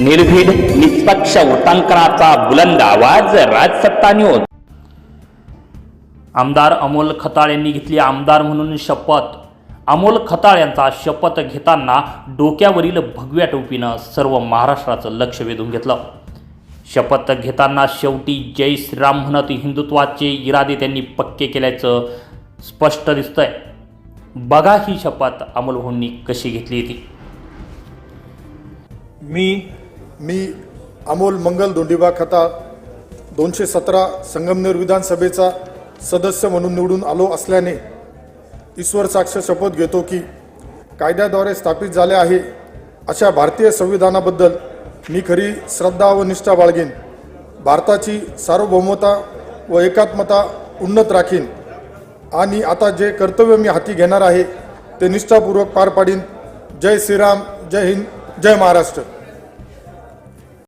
निर्भीड निष्पक्ष वृत्तांकनाचा बुलंद आवाज राजसत्ता न्यूज आमदार अमोल खताळ यांनी घेतली आमदार म्हणून शपथ. अमोल खताळ यांचा शपथ घेताना डोक्यावरील भगव्या टोपीनं सर्व महाराष्ट्राचं लक्ष वेधून घेतलं. शपथ घेताना शेवटी जय श्रीराम म्हणत हिंदुत्वाचे इरादे त्यांनी पक्के केल्याचं स्पष्ट दिसतंय. बघा ही शपथ अमोल भाऊंनी कशी घेतली ती. मी मी अमोल मंगल दोंडीबा खता दोनशे सतरा संगमनेर विधानसभेचा सदस्य म्हणून निवडून आलो असल्याने ईश्वर साक्ष शपथ घेतो की कायद्याद्वारे स्थापित झाले आहे अशा भारतीय संविधानाबद्दल मी खरी श्रद्धा व निष्ठा बाळगेन. भारताची सार्वभौमता व एकात्मता उन्नत राखीन. आणि आता जे कर्तव्य मी हाती घेणार आहे ते निष्ठापूर्वक पार पाडीन. जय श्रीराम जय हिंद जय महाराष्ट्र.